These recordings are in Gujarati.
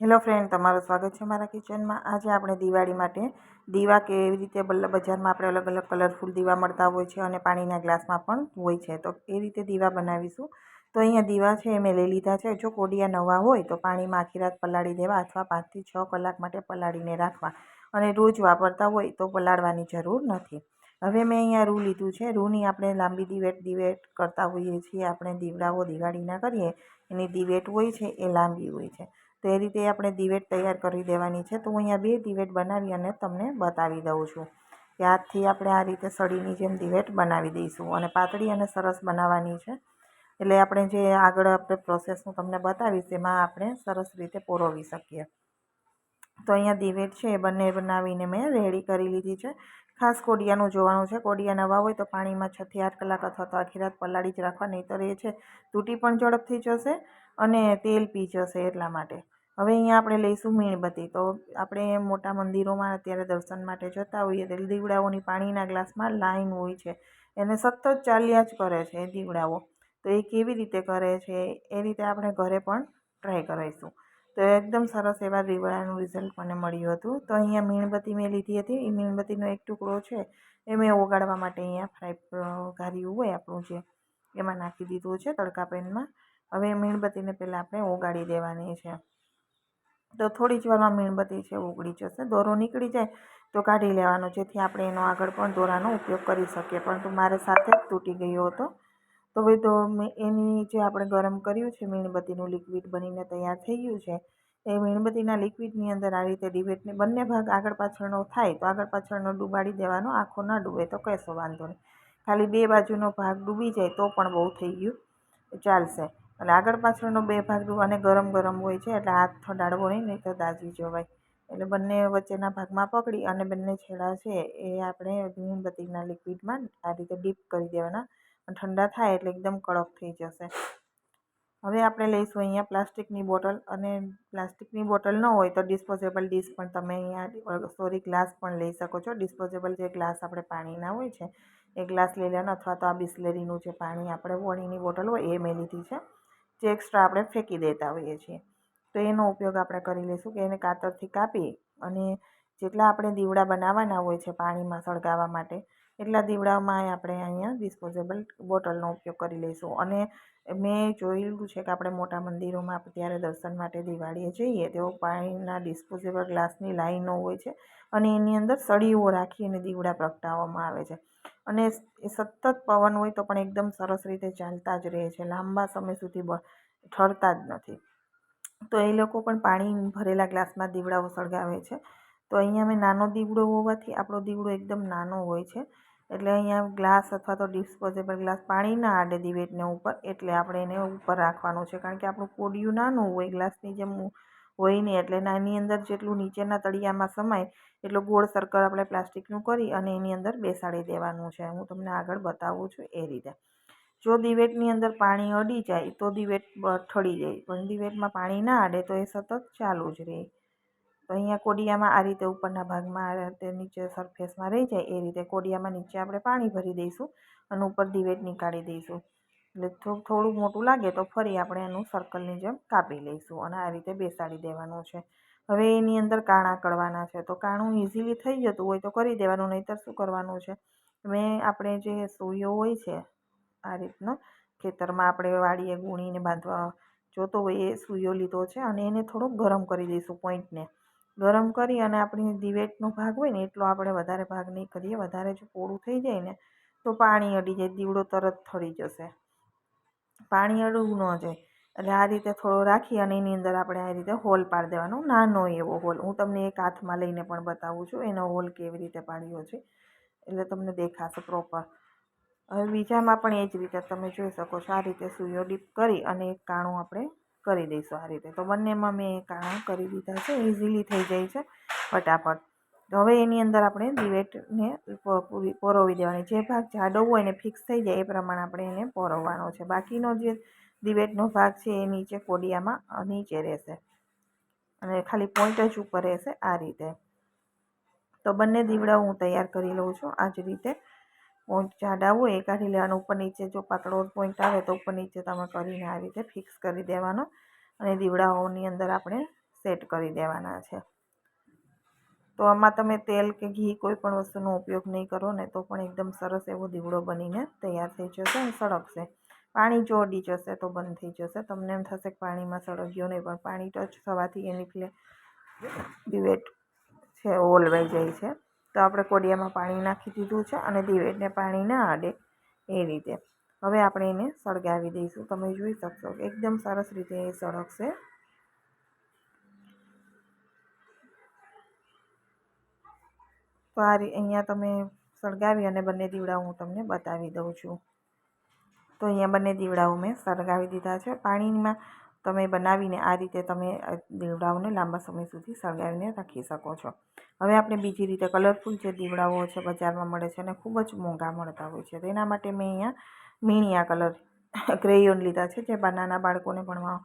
હેલો ફ્રેન્ડ, તમારું સ્વાગત છે મારા કિચનમાં. આજે આપણે દિવાળી માટે દીવા કેવી રીતે બલ્લ બજારમાં આપણે અલગ અલગ કલરફુલ દીવા મળતા હોય છે અને પાણીના ગ્લાસમાં પણ હોય છે. તો એ રીતે દીવા બનાવીશું. તો અહીંયા દીવા છે એ મેં લઈ લીધા છે. જો કોડિયા નવા હોય તો પાણીમાં આખી રાત પલાળી દેવા અથવા પાંચથી છ કલાક માટે પલાળીને રાખવા. અને રોજ વાપરતા હોય તો પલાળવાની જરૂર નથી. હવે મેં અહીંયા રૂ લીધું છે. રૂની આપણે લાંબી દિવેટ દિવેટ કરતા હોઈએ છીએ. આપણે દીવડાઓ દિવાળીના કરીએ. એની દિવેટ હોય છે એ લાંબી હોય છે. તો એ રીતે આપણે દિવેટ તૈયાર કરી દેવાની છે. તો હું અહીંયા બે દિવેટ બનાવી અને તમને બતાવી દઉં છું. કે આપણે આ રીતે સળીની જેમ દિવેટ બનાવી દઈશું અને પાતળી અને સરસ બનાવવાની છે. એટલે આપણે જે આગળ આપણે પ્રોસેસ હું તમને બતાવીશ એમાં આપણે સરસ રીતે પોરવી શકીએ. તો અહીંયા દિવેટ છે એ બંને બનાવીને મેં રેડી કરી લીધી છે. ખાસ કોડિયાનું જોવાનું છે. કોડિયા નવા હોય તો પાણીમાં છથી આઠ કલાક અથવા તો આખી રાત પલાળી જ રાખવા. નહીંતર એ છે, તૂટી પણ ઝડપથી જશે અને તેલ પી જશે એટલા માટે. હવે અહીંયા આપણે લઈશું મીણબત્તી. તો આપણે મોટા મંદિરોમાં અત્યારે દર્શન માટે જતા હોઈએ તો દીવડાઓની પાણીના ગ્લાસમાં લાઈન હોય છે. એને સતત ચાલ્યા જ કરે છે દીવડાઓ. તો એ કેવી રીતે કરે છે એ રીતે આપણે ઘરે પણ ટ્રાય કરાવીશું તો એકદમ સરસ એવા દીવડાનું રિઝલ્ટ મને મળ્યું હતું. તો અહીંયા મીણબત્તી મેં લીધી હતી. એ મીણબત્તીનો એક ટુકડો છે એ મેં ઓગાળવા માટે અહીંયા ફ્રાય ઘાર્યું હોય આપણું જે એમાં નાખી દીધું છે તડકા પેનમાં. હવે મીણબત્તીને પહેલાં આપણે ઓગાળી દેવાની છે. તો થોડી જ વારમાં મીણબત્તી છે, ઉગડી જશે. દોરો નીકળી જાય તો કાઢી લેવાનો, જેથી આપણે એનો આગળ પણ દોરાનો ઉપયોગ કરી શકીએ. પરંતુ મારે સાથે જ તૂટી ગયો હતો. તો હવે તો એની જે આપણે ગરમ કર્યું છે, મીણબત્તીનું લિક્વિડ બનીને તૈયાર થઈ ગયું છે, એ મીણબત્તીના લિક્વિડની અંદર આ રીતે ડિબેટને બંને ભાગ આગળ પાછળનો થાય તો આગળ પાછળનો ડૂબાડી દેવાનો, આખો ના ડૂબે તો કશો વાંધો નહીં. ખાલી બે બાજુનો ભાગ ડૂબી જાય તો પણ બહુ થઈ ગયું. ચાલશે. એટલે આગળ પાછળનો બે ભાગ અને ગરમ ગરમ હોય છે, એટલે હાથ થડાડવો નહીં નહીં તો દાઝી જવાય. એટલે બંને વચ્ચેના ભાગમાં પકડી અને બંને છેડા છે એ આપણે મીણબત્તીના લિક્વિડમાં આ રીતે ડીપ કરી દેવાના. ઠંડા થાય એટલે એકદમ કડક થઈ જશે. હવે આપણે લઈશું અહીંયા પ્લાસ્ટિકની બોટલ અને પ્લાસ્ટિકની બોટલ ન હોય તો ડિસ્પોઝેબલ ડીશ પણ તમે અહીંયા સોરી, ગ્લાસ પણ લઈ શકો છો. ડિસ્પોઝેબલ જે ગ્લાસ આપણે પાણીના હોય છે, એ ગ્લાસ લઈ લેવાનો અથવા તો આ બિસ્લેરીનું જે પાણી આપણે વણીની બોટલ હોય એ મેં લીધી છે. જે એક્સ્ટ્રા આપણે ફેંકી દેતા હોઈએ છીએ. તો એનો ઉપયોગ આપણે કરી લઈશું કે એને કાતરથી કાપી અને જેટલા આપણે દીવડા બનાવવાના હોય છે પાણીમાં સળગાવવા માટે, એટલા દીવડામાં આપણે અહીંયા ડિસ્પોઝેબલ બોટલનો ઉપયોગ કરી લઈશું. અને મેં જોયેલું છે કે આપણે મોટા મંદિરોમાં ત્યારે દર્શન માટે દિવાળીએ જઈએ તેઓ પાણીના ડિસ્પોઝેબલ ગ્લાસની લાઈનો હોય છે અને એની અંદર સળીઓ રાખી અને દીવડા પ્રગટાવવામાં આવે છે. અને એ સતત પવન હોય તો પણ એકદમ સરસ રીતે ચાલતા જ રહે છે. લાંબા સમય સુધી ઠરતા જ નથી. તો એ લોકો પણ પાણી ભરેલા ગ્લાસમાં દીવડાઓ સળગાવે છે. તો અહીંયા મેં નાનો દીવડો હોવાથી આપણો દીવડો એકદમ નાનો હોય છે. એટલે અહીંયા ગ્લાસ અથવા તો ડિસ્પોઝેબલ ગ્લાસ પાણી ના આડે દિવેટને ઉપર, એટલે આપણે એને ઉપર રાખવાનું છે. કારણ કે આપણું કોડિયું નાનું હોય, ગ્લાસની જેમ હોય નહીં એટલે એની અંદર જેટલું નીચેના તળિયામાં સમાય એટલું ગોળ સર્કલ આપણે પ્લાસ્ટિકનું કરી અને એની અંદર બેસાડી દેવાનું છે. હું તમને આગળ બતાવું છું એ રીતે. જો દિવેટની અંદર પાણી અડી જાય તો દિવેટ ઠળી જાય. પણ દિવેટમાં પાણી ના અડે તો એ સતત ચાલુ જ રહે. તો અહીંયા કોડિયામાં આ રીતે ઉપરના ભાગમાં તે નીચે સરફેસમાં રહી જાય એ રીતે કોડિયામાં નીચે આપણે પાણી ભરી દઈશું અને ઉપર દિવેટ નીકાળી દઈશું. એટલે થોડું મોટું લાગે તો ફરી આપણે એનું સર્કલની જેમ કાપી લઈશું અને આ રીતે બેસાડી દેવાનું છે. હવે એની અંદર કાણા કરવાના છે તો કાણું ઇઝીલી થઈ જતું હોય તો કરી દેવાનું, નહીંતર શું કરવાનું છે? મેં આપણે જે સોયો હોય છે આ રીતનો, ખેતરમાં આપણે વાડીએ ગુણીને બાંધવા જોતો હોય એ સૂયો લીધો છે અને એને થોડોક ગરમ કરી દઈશું પોઈન્ટને. ગરમ કરી અને આપણી દિવેટનો ભાગ હોય ને એટલો આપણે વધારે ભાગ નહીં કરીએ, વધારે જો પોળું થઈ જાય ને તો પાણી અડી જાય, દીવડો તરત થળી જશે. પાણી અડવું ન જાય એટલે આ રીતે થોડો રાખી અને એની અંદર આપણે આ રીતે હોલ પાડી દેવાનો. નાનો એવો હોલ. હું તમને એક હાથમાં લઈને પણ બતાવું છું, એનો હોલ કેવી રીતે પાડ્યો છે. એટલે તમને દેખાશે પ્રોપર હવે બીજામાં પણ એ જ રીતે તમે જોઈ શકો છો, આ રીતે સુયો ડીપ કરી અને એક કાણું આપણે કરી દઈશું આ રીતે. તો બંનેમાં મેં કાણું કરી દીધા છે. ઇઝીલી થઈ જાય છે. ફટાફટ. હવે એની અંદર આપણે દિવેટને પોરવી દેવાની. જે ભાગ જાડો હોય ને ફિક્સ થઈ જાય એ પ્રમાણે આપણે એને પોરવવાનો છે. બાકીનો જે દિવેટનો ભાગ છે એ નીચે કોડિયામાં નીચે રહેશે. અને ખાલી પોઈન્ટ જ ઉપર રહેશે આ રીતે. તો બંને દીવડા હું તૈયાર કરી લઉં છું. આ જ રીતે પોઈન્ટ જાડા હોય એ કાઢી લેવાનો. ઉપર નીચે જો પાતળો પોઈન્ટ આવે તો ઉપર નીચે તમે કરીને આ રીતે ફિક્સ કરી દેવાનો. અને દીવડાઓની અંદર આપણે સેટ કરી દેવાના છે. તો આમાં તમે તેલ કે ઘી કોઈ પણ વસ્તુનો ઉપયોગ નહીં કરો ને તો પણ એકદમ સરસ એવો દીવડો બનીને તૈયાર થઈ જશે અને સળગશે. પાણી જો અડી જશે તો બંધ થઈ જશે. તમને એમ થશે કે પાણીમાં સળગ્યો નહીં, પણ પાણી ટચ થવાથી એની ફ્લે દિવેટ છે, ઓલવાઈ જાય છે. તો આપણે કોડિયામાં પાણી નાખી દીધું છે અને દિવેટને પાણી ના અડે એ રીતે. હવે આપણે એને સળગાવી દઈશું. તમે જોઈ શકશો એકદમ સરસ રીતે એ સળગશે. તો આ અહીંયા તમે સળગાવી અને બંને દીવડા હું તમને બતાવી દઉં છું. તો અહીંયા બંને દીવડાઓ મેં સળગાવી દીધા છે. પાણીમાં તમે બનાવીને આ રીતે તમે દીવડાઓને લાંબા સમય સુધી સળગાવીને રાખી શકો છો. હવે આપણે બીજી રીતે કલરફુલ જે દીવડાઓ છે બજારમાં મળે છે અને ખૂબ જ મોંઘા મળતા હોય છે. તેના માટે મેં અહીંયા મીણિયા કલર ક્રેયોન લીધા છે જે નાના બાળકોને ભણવા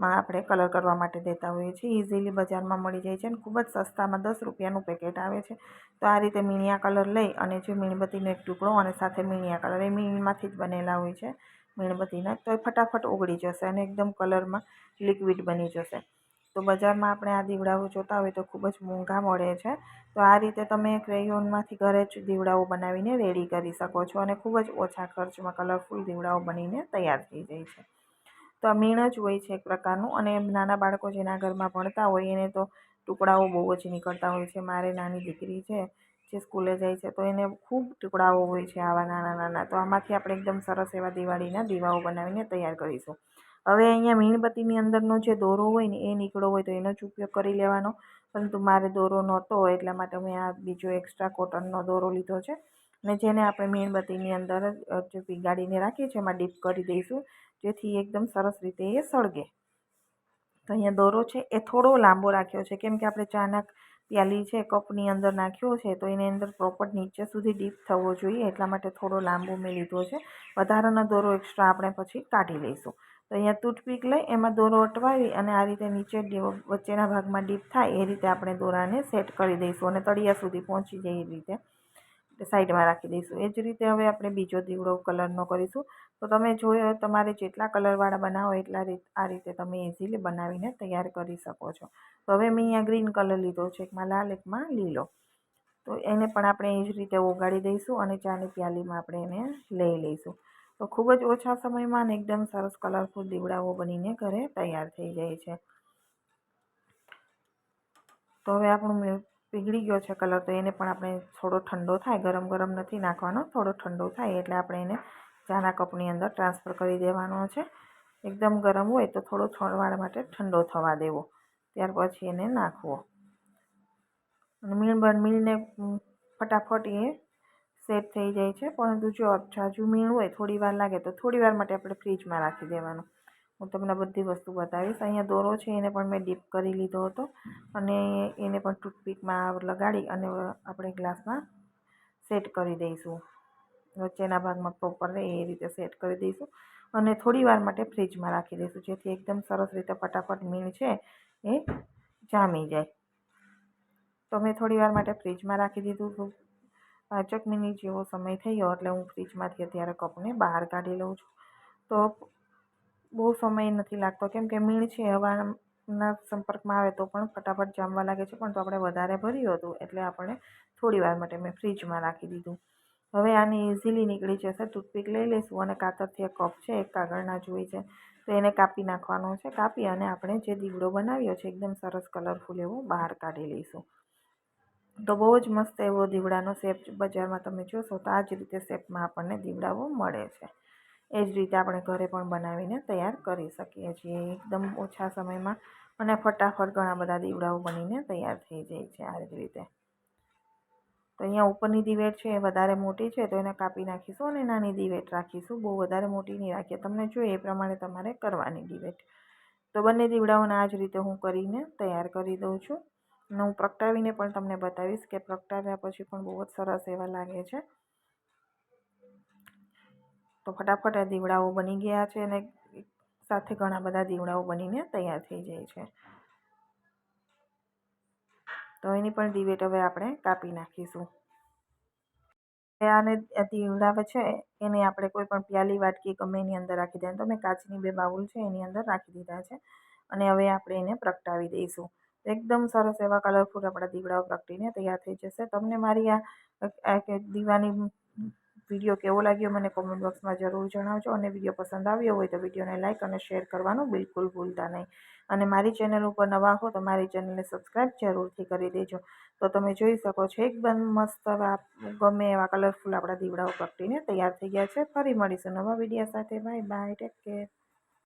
માં આપણે કલર કરવા માટે દેતા હોઈએ છીએ. ઇઝીલી બજારમાં મળી જાય છે અને ખૂબ જ સસ્તામાં દસ રૂપિયાનું પેકેટ આવે છે. તો આ રીતે મીણિયા કલર લઈ અને જે મીણબત્તીનો એક ટુકડો અને સાથે મીણિયા કલર, એ મીણમાંથી જ બનેલા હોય છે મીણબત્તીના. તો એ ફટાફટ ઓગળી જશે અને એકદમ કલરમાં લિક્વિડ બની જશે. તો બજારમાં આપણે આ દીવડાઓ જોતા હોય તો ખૂબ જ મોંઘા મળે છે. તો આ રીતે તમે ક્રેયોનમાંથી ઘરે જ દીવડાઓ બનાવીને રેડી કરી શકો છો અને ખૂબ જ ઓછા ખર્ચમાં કલરફુલ દીવડાઓ બનીને તૈયાર થઈ જાય છે. તો મીણ જ હોય છે એક પ્રકારનું. અને નાના બાળકો જેના ઘરમાં ભણતા હોય, એને તો ટુકડાઓ બહુ જ નીકળતા હોય છે. મારે નાની દીકરી છે, જે સ્કૂલે જાય છે, તો એને ખૂબ ટુકડાઓ હોય છે આવા નાના નાના. તો આમાંથી આપણે એકદમ સરસ એવા દિવાળીના દીવાઓ બનાવીને તૈયાર કરીશું. હવે અહીંયા મીણબત્તીની અંદરનો જે દોરો હોય ને, એ નીકળો હોય તો એનો જ ઉપયોગ કરી લેવાનો. પરંતુ મારે દોરો નહોતો, એટલા માટે મેં આ બીજો એક્સ્ટ્રા કોટનનો દોરો લીધો છે. ને જેને આપણે મીણબત્તીની અંદર જે પીગાડીને રાખીએ છીએ, એમાં ડીપ કરી દઈશું, જેથી એકદમ સરસ રીતે એ સળગે. તો અહીંયા દોરો છે, એ થોડો લાંબો રાખ્યો છે. કેમ કે આપણે ચાના પ્યાલી છે, કપની અંદર નાખ્યો છે, તો એની અંદર પ્રોપર નીચે સુધી ડીપ થવો જોઈએ, એટલા માટે થોડો લાંબો મેં લીધો છે. વધારાનો દોરો એક્સ્ટ્રા આપણે પછી કાઢી લઈશું. તો અહીંયા તૂટપીક લઈ, એમાં દોરો અટવાવી અને આ રીતે નીચે વચ્ચેના ભાગમાં ડીપ થાય, એ રીતે આપણે દોરાને સેટ કરી દઈશું અને તળિયા સુધી પહોંચી જાય એ રીતે. સાઈડમાં રાખી દઈશું. એ જ રીતે હવે આપણે બીજો દીવડો કલરનો કરીશું. તો તમે જોયો તમારે જેટલા કલરવાળા બનાવો એટલા રીત, આ રીતે તમે ઇઝીલી બનાવીને તૈયાર કરી શકો છો. તો હવે મેં અહીંયા ગ્રીન કલર લીધો છે. એકમાં લાલ એકમાં લીલો. તો એને પણ આપણે એ જ રીતે ઓગાળી દઈશું અને ચાની પ્યાલીમાં આપણે એને લઈ લઈશું. તો ખૂબ જ ઓછા સમયમાં અને એકદમ સરસ કલરફુલ દીવડાઓ બનીને ઘરે તૈયાર થઈ જાય છે. તો હવે આપણું પીગળી ગયો છે કલર, તો એને પણ આપણે થોડો ઠંડો થાય, ગરમ ગરમ નથી નાખવાનો, થોડો ઠંડો થાય એટલે આપણે એને ચાના કપની અંદર ટ્રાન્સફર કરી દેવાનો છે. એકદમ ગરમ હોય તો થોડો થોડવાર માટે ઠંડો થવા દેવો, ત્યાર પછી એને નાખવો. અને મીણ મીણને ફટાફટ એ સેટ થઈ જાય છે, પરંતુ જો જાજુ મીણ હોય, થોડી વાર લાગે તો થોડી વાર માટે આપણે ફ્રીજમાં રાખી દેવાનું. હું તમને બધી વસ્તુ બતાવીશ. અહીંયા દોરો છે, એને પણ મેં ડીપ કરી લીધો હતો. અને એને પણ ટૂથપીકમાં લગાડી અને આપણે ગ્લાસમાં સેટ કરી દઈશું. વચ્ચેના ભાગમાં પ્રોપર રહે એ રીતે સેટ કરી દઈશું. અને થોડી વાર માટે ફ્રીજમાં રાખી દઈશું, જેથી એકદમ સરસ રીતે ફટાફટ મીણ છે એ જામી જાય. તો મેં થોડી વાર માટે ફ્રીજમાં રાખી દીધું હતું. પાંચેક મિનિટ જેવો સમય થયો, એટલે હું ફ્રીજમાંથી અત્યારે કપને બહાર કાઢી લઉં છું. તો બહુ સમય નથી લાગતો. કેમ કે મીણ છે, હવાના સંપર્કમાં આવે તો પણ ફટાફટ જામવા લાગે છે. પણ તો આપણે વધારે ભર્યું હતું, એટલે આપણે થોડી વાર માટે મેં ફ્રીજમાં રાખી દીધું. હવે આને ઇઝીલી નીકળી જશે. ટૂથપીક લઈ લઈશું અને કાતરથી એક કપ છે, એક કાગળના જોઈ છે. તો એને કાપી નાખવાનો છે. કાપી અને આપણે જે દીવડો બનાવ્યો છે, એકદમ સરસ કલરફુલ એવો બહાર કાઢી લઈશું. તો બહુ જ મસ્ત એવો દીવડાનો શેપ બજારમાં તમે જોશો તો આ જ રીતે શેપમાં આપણને દીવડાઓ મળે છે. એ જ રીતે આપણે ઘરે પણ બનાવીને તૈયાર કરી શકીએ છીએ. એકદમ ઓછા સમયમાં અને ફટાફટ ઘણા બધા દીવડાઓ બનીને તૈયાર થઈ જાય છે આ જ રીતે. તો અહીંયા ઉપરની દિવેટ છે એ વધારે મોટી છે, તો એને કાપી નાખીશું અને નાની દિવેટ રાખીશું. બહુ વધારે મોટી નહીં રાખીએ. તમને જોઈએ એ પ્રમાણે તમારે કરવાની દિવેટ. તો બંને દીવડાઓને આ જ રીતે હું કરીને તૈયાર કરી દઉં છું. અને હું પ્રગટાવીને પણ તમને બતાવીશ કે પ્રગટાવ્યા પછી પણ બહુ જ સરસ એવા લાગે છે. તો ફટાફટ આ દીવડાઓ બની ગયા છે અને સાથે ઘણા બધા દીવડાઓ બનીને તૈયાર થઈ જાય છે. તો એની પણ દિવેટ હવે આપણે કાપી નાખીશું. આને દીવડા છે, એને આપણે કોઈ પણ પ્યાલી, વાટકી ગમે એની અંદર રાખી દઈએ તો મેં કાચની બે બાઉલ છે, એની અંદર રાખી દીધા છે. અને હવે આપણે એને પ્રગટાવી દઈશું. એકદમ સરસ એવા કલરફુલ આપણા દીવડાઓ પ્રગટીને તૈયાર થઈ જશે. તમને મારી આ દીવાની વીડિયો કેવો લાગ્યો મને કોમેન્ટ બોક્સમાં જરૂર જણાવજો. અને વીડિયો પસંદ આવ્યો હોય તો વિડીયોને લાઇક અને શેર કરવાનું બિલકુલ ભૂલતા નહીં. અને મારી ચેનલ ઉપર નવા હો તો મારી ચેનલને સબસ્ક્રાઈબ જરૂરથી કરી દેજો. તો તમે જોઈ શકો છો, એકદમ મસ્ત ગમે એવા કલરફુલ આપણા દીવડાઓ પકડીને તૈયાર થઈ ગયા છે. ફરી મળીશું નવા વીડિયો સાથે. Bye bye take care